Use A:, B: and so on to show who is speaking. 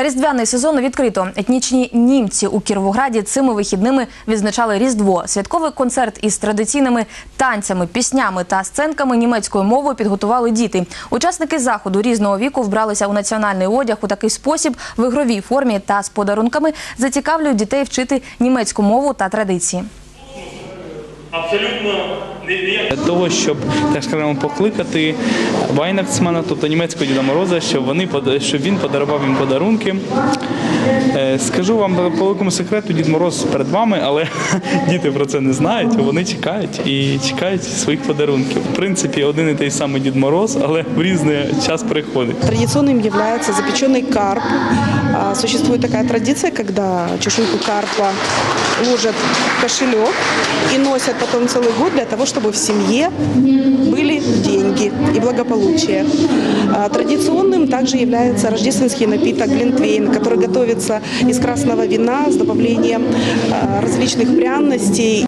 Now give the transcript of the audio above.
A: Різдвяний сезон відкрито. Етнічні німці у Кіровограді цими вихідними відзначали Різдво. Святковий концерт із традиційними танцями, піснями та сценками німецькою мовою підготували діти. Учасники заходу різного віку вбралися у національний одяг у такий спосіб в ігровій формі та з подарунками зацікавлюють дітей вчити німецьку мову та традиції.
B: Абсолютно
C: Для того, щоб так скажемо, покликати Вайнаксмана, тобто німецького Діда Мороза, щоб вони щоб він подарував їм подарунки. Е, Скажу вам по великому секрету, Дід Мороз перед вами, але діти про це не знають. Вони чекають і чекають своїх подарунків. В принципі, один і той самий Дід Мороз, але в різний час приходить.
D: Традиционным является запеченный карп. Существует такая традиция, когда чешуйку карпа ложат в кошелек и носят потом целый год для того, чтобы в семье были деньги и благополучие. А, Традиционным также является рождественский напиток глинтвейн, который готовится из красного вина с добавлением а, различных пряностей